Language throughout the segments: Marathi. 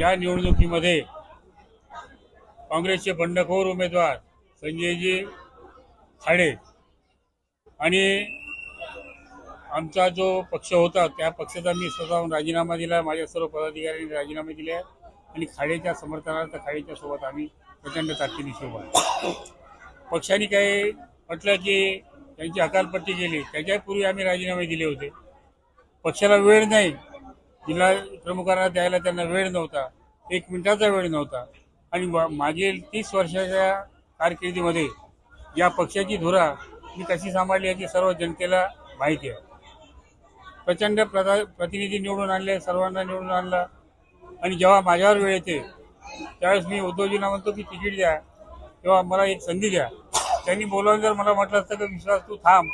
या निवडणुकीमध्ये काँग्रेसचे बंडखोर उमेदवार संजयजी खाडे आणि आमचा जो पक्ष होता त्या पक्षाचा मी स्वतःहून राजीनामा दिला माझ्या सर्व पदाधिकाऱ्यांनी राजीनामे दिले आहेत आणि खाडेच्या समर्थनार्थ खाडेच्या सोबत आम्ही प्रचंड ताकदीने शोभा आहे पक्षाने काही म्हटलं की त्यांची हकालपट्टी केली त्याच्यापूर्वी आम्ही राजीनामे दिले होते. पक्षाला वेळ नाही जिल्हा प्रमुखांना द्यायला त्यांना वेळ नव्हता. एक मिनिटाचा वेळ नव्हता. आणि मागील तीस वर्षाच्या कारकिर्दीमध्ये या पक्षाची धुरा मी कशी सांभाळली याची सर्व जनतेला माहिती आहे. प्रचंड प्रदा प्रतिनिधी निवडून आणले सर्वांना निवडून आणलं. आणि जेव्हा माझ्यावर वेळ येते त्यावेळेस मी उद्धवजींना म्हणतो की तिकीट द्या. तेव्हा मला एक संधी द्या. त्यांनी बोलावून जर मला म्हटलं असतं की विश्वास तू थांब.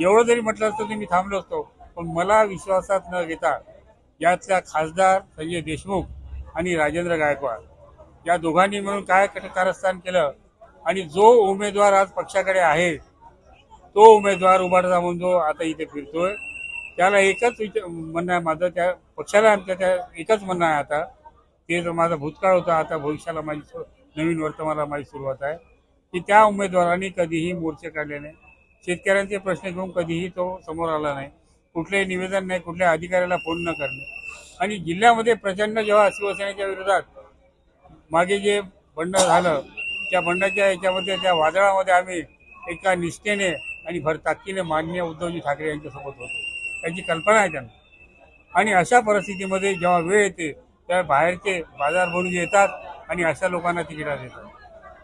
एवढं जरी म्हटलं असतं तर मी थांबलो असतो. पण मला विश्वासात न घेता यातल्या खासदार संजय देशमुख आणि राजेंद्र गायकवाड. या दोघांनी मिळून काय कारस्थान केलं आणि जो उमेदवार आज पक्षाकडे आहे तो उमेदवार उभारता म्हणून जो आता इथे फिरतोय त्याला एकच विच- म्हणणं आहे माझं त्या पक्षाला आमच्या त्या एकच म्हणणं आहे आता. ते जो माझा भूतकाळ होता आता भविष्याला माझी नवीन वर्तमानाला माझी सुरुवात आहे की त्या उमेदवारांनी कधीही मोर्चे काढले नाही. शेतकऱ्यांचे प्रश्न घेऊन कधीही तो समोर आला नाही. कुठलेही निवेदन नाही कुठल्या अधिकाऱ्याला फोन न करणे. आणि जिल्ह्यामध्ये प्रचंड जेव्हा शिवसेनेच्या विरोधात मागे जे बंड झालं त्या बंडाच्या याच्यामध्ये त्या वादळामध्ये आम्ही एका निष्ठेने आणि भरताकीने मान्य उद्धवजी ठाकरे यांच्यासोबत होतो. त्याची कल्पना आहे त्यांना. आणि अशा परिस्थितीमध्ये जेव्हा वेळ येते तेव्हा बाहेरचे बाजार भरून येतात आणि अशा लोकांना तिकिटा देतात.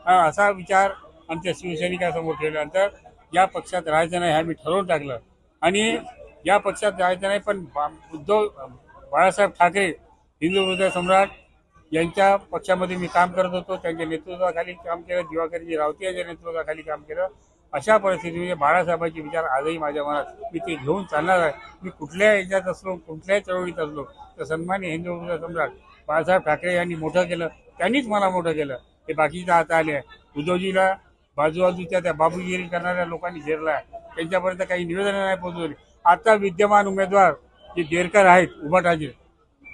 हा असा विचार आमच्या शिवसैनिकासमोर ठेवल्यानंतर या पक्षात राहायचं नाही हे आम्ही ठरवून टाकलं. आणि या पक्षात जायचं नाही पण उद्धव बाळासाहेब ठाकरे हिंदू हृदय सम्राट यांच्या पक्षामध्ये मी काम करत होतो. त्यांच्या नेतृत्वाखाली काम केलं दिवाकरजी रावते यांच्या नेतृत्वाखाली काम केलं. अशा परिस्थितीमध्ये म्हणजे बाळासाहेबांचे विचार आजही माझ्या मनात मी ते घेऊन चालणार आहे. मी कुठल्या याच्यात असलो कुठल्याही चळवळीत असलो तर सन्मान्य हिंदू हृदय सम्राट बाळासाहेब ठाकरे यांनी मोठं केलं. त्यांनीच मला मोठं केलं. हे बाकीचं आता आले आहे उद्धवजीला बाजूबाजूच्या त्या बाबूगिरी करणाऱ्या लोकांनी घेरला आहे. त्यांच्यापर्यंत काही निवेदनं नाही पोहोचवली. आता विद्यमान उमेदवार जे देरकर आहेत उभाटाचे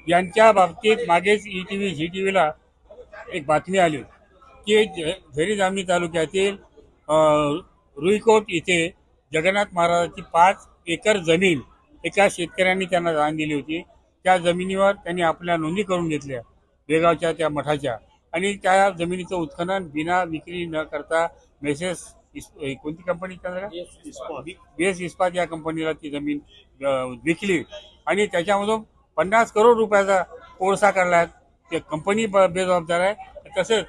यांच्या बाबतीत मागेच E T V Zee T व्हीला एक बातमी आली. की झरी जामणी तालुक्यातील रुईकोट इथे जगन्नाथ महाराजाची पाच एकर जमीन एका शेतकऱ्यांनी त्यांना दान दिली होती. त्या जमिनीवर त्यांनी आपल्या नोंदी करून घेतल्या बेगावच्या त्या मठाच्या. आणि त्या जमिनीचं उत्खनन बिना विक्री न करता मेसेस कोणती कंपनी बेस इस्पात या कंपनीला ती जमीन विकली. आणि त्याच्यामधून पन्नास करोड रुपयाचा कोळसा काढला ते कंपनी बेजबाबदार आहे. तसेच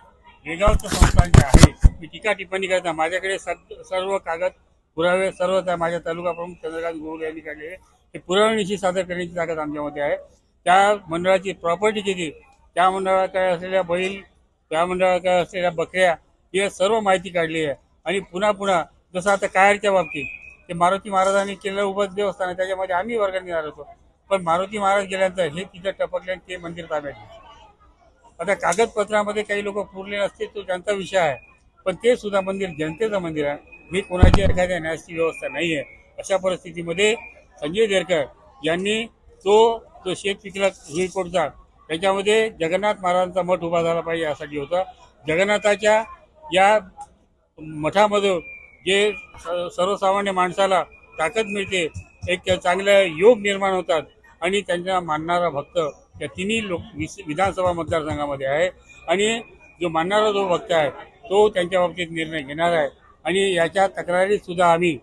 वेगावचं संस्थान जे आहे. मी टीका टिप्पणी करता माझ्याकडे सग- सर्व कागद पुरावे सर्व त्या माझ्या तालुका प्रमुख चंद्रकांत गोल यांनी काढलेले. हे पुराव्यानिशी सादर करण्याची ताकद आमच्यामध्ये आहे. त्या मंडळाची प्रॉपर्टी किती? त्या मंडळाकडे असलेल्या बैल त्या मंडळाकडे असलेल्या बकऱ्या हे सर्व माहिती काढली आहे. आणि पुन्हा पुन्हा जसं आता कायरच्या बाबतीत ते मारुती महाराजांनी केलेलं उभं देवस्थान आहे त्याच्यामध्ये आम्ही वर्गणीदार होतो. पण मारुती महाराज गेल्यानंतर हे तिथं टपकले आणि ते मंदिर ताब्यात आता कागदपत्रामध्ये काही लोक पुरले नसते तो त्यांचा विषय आहे. पण ते सुद्धा मंदिर जनतेचं मंदिर आहे. मी कोणाची एखाद्या न्यायाची व्यवस्था नाही आहे अशा परिस्थितीमध्ये संजय देरकर यांनी तो जो शेत पिकला कोटचा त्याच्यामध्ये जगन्नाथ महाराजांचा मठ उभा झाला पाहिजे यासाठी होता. जगन्नाथाच्या या मठामधून जे स- सर्वसामान्य माणसाला ताकद मिळते एक चांगला योग निर्माण होतात आणि त्यांना मानणारा भक्त त्या तिन्ही लोक विधानसभा मतदारसंघामध्ये आहे. आणि जो मानणारा जो भक्त आहे तो त्यांच्या बाबतीत निर्णय घेणार आहे. आणि याच्या तक्रारीसुद्धा आम्ही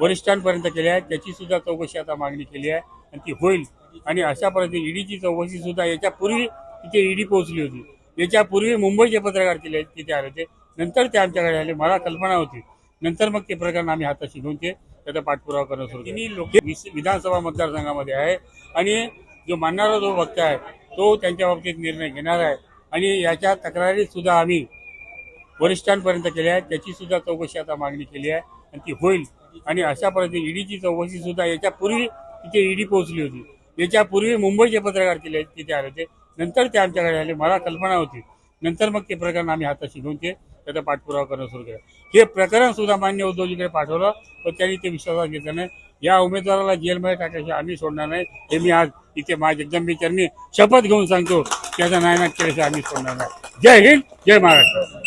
वरिष्ठांपर्यंत केल्या आहेत. त्याचीसुद्धा चौकशी आता मागणी केली आहे आणि ती होईल. आणि अशा पद्धतीने ईडीची चौकशीसुद्धा याच्यापूर्वी तिथे ईडी पोहोचली होती. याच्यापूर्वी मुंबईचे पत्रकार केले तिथे आले होते. नंतर ते आमच्याकडे आले. मला कल्पना होती. नंतर मग ते प्रकरण आम्ही हाताशी घेऊन ते त्याचा पाठपुरावा करणं सुरू तिन्ही लोक विधानसभा मतदारसंघामध्ये आहे आणि जो मानणारा जो भक्त आहे तो त्यांच्या बाबतीत निर्णय घेणार आहे. आणि याच्या तक्रारी सुद्धा आम्ही वरिष्ठांपर्यंत केल्या आहेत. त्याची सुद्धा चौकशी आता मागणी केली आहे आणि ती होईल. आणि अशा पद्धतीने ईडीची चौकशी सुद्धा याच्यापूर्वी तिथे ईडी पोहोचली होती. याच्यापूर्वी मुंबईचे पत्रकार तिथे तिथे आले होते. नंतर ते आमच्याकडे आले. मला कल्पना होती. नंतर मग ते प्रकरण आम्ही हाताशी घेऊन ते त्याचा पाठपुरावा करणं सुरू केलं. हे प्रकरण सुद्धा मान्य उद्धवजीकडे पाठवलं पण त्यांनी ते विश्वासात घेतलं नाही. या उमेदवाराला जेलमध्ये टाकायचे आम्ही सोडणार नाही. हे मी आज इथे माझ्या जगदंबे शपथ घेऊन सांगतो त्याचा नायनाट केल्याशिवाय आम्ही सोडणार नाही. जय हिंद जय महाराष्ट्र.